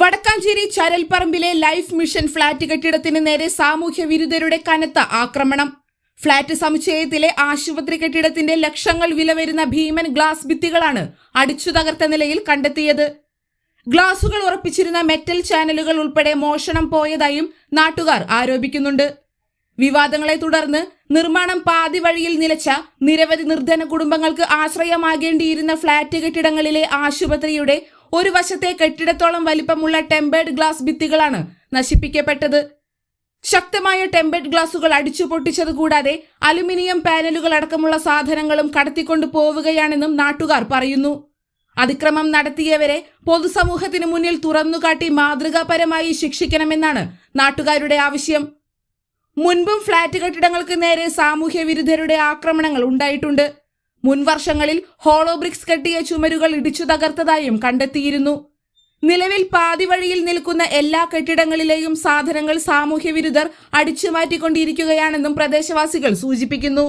വടക്കാഞ്ചേരി ചരൽപ്പറമ്പിലെ life mission flat കെട്ടിടത്തിന് നേരെ സാമൂഹ്യ വിരുദ്ധരുടെ കനത്ത ആക്രമണം. ഫ്ളാറ്റ് സമുച്ചയത്തിലെ ആശുപത്രി കെട്ടിടത്തിന്റെ ലക്ഷങ്ങൾ വില വരുന്ന ഭീമൻ ഗ്ലാസ് ഭിത്തികളാണ് അടിച്ചു തകർത്ത നിലയിൽ കണ്ടെത്തിയത്. ഗ്ലാസുകൾ ഉറപ്പിച്ചിരുന്ന മെറ്റൽ ചാനലുകൾ ഉൾപ്പെടെ മോഷണം പോയതായും നാട്ടുകാർ ആരോപിക്കുന്നുണ്ട്. വിവാദങ്ങളെ തുടർന്ന് നിർമ്മാണം പാതി വഴിയിൽ നിലച്ച നിരവധി നിർധന കുടുംബങ്ങൾക്ക് ആശ്രയമാകേണ്ടിയിരുന്ന ഫ്ളാറ്റ് കെട്ടിടങ്ങളിലെ ആശുപത്രിയുടെ ഒരു വശത്തെ കെട്ടിടത്തോളം വലിപ്പമുള്ള ടെമ്പേർഡ് ഗ്ലാസ് ഭിത്തികളാണ് നശിപ്പിക്കപ്പെട്ടത്. ശക്തമായ ടെമ്പേർഡ് ഗ്ലാസുകൾ അടിച്ചു പൊട്ടിച്ചത് കൂടാതെ അലുമിനിയം പാനലുകൾ അടക്കമുള്ള സാധനങ്ങളും കടത്തിക്കൊണ്ടു പോവുകയാണെന്നും നാട്ടുകാർ പറയുന്നു. അതിക്രമം നടത്തിയവരെ പൊതുസമൂഹത്തിന് മുന്നിൽ തുറന്നുകാട്ടി മാതൃകാപരമായി ശിക്ഷിക്കണമെന്നാണ് നാട്ടുകാരുടെ ആവശ്യം. മുൻപും ഫ്ളാറ്റ് കെട്ടിടങ്ങൾക്ക് നേരെ സാമൂഹ്യ വിരുദ്ധരുടെ ആക്രമണങ്ങൾ ഉണ്ടായിട്ടുണ്ട്. മുൻ ഹോളോബ്രിക്സ് ഹോളോ ബ്രിക്സ് കെട്ടിയ ചുമരുകൾ ഇടിച്ചു തകർത്തതായും കണ്ടെത്തിയിരുന്നു. നിലവിൽ പാതിവഴിയിൽ നിൽക്കുന്ന എല്ലാ കെട്ടിടങ്ങളിലെയും സാധനങ്ങൾ സാമൂഹ്യ വിരുദ്ധർ അടിച്ചു മാറ്റിക്കൊണ്ടിരിക്കുകയാണെന്നും പ്രദേശവാസികൾ സൂചിപ്പിക്കുന്നു.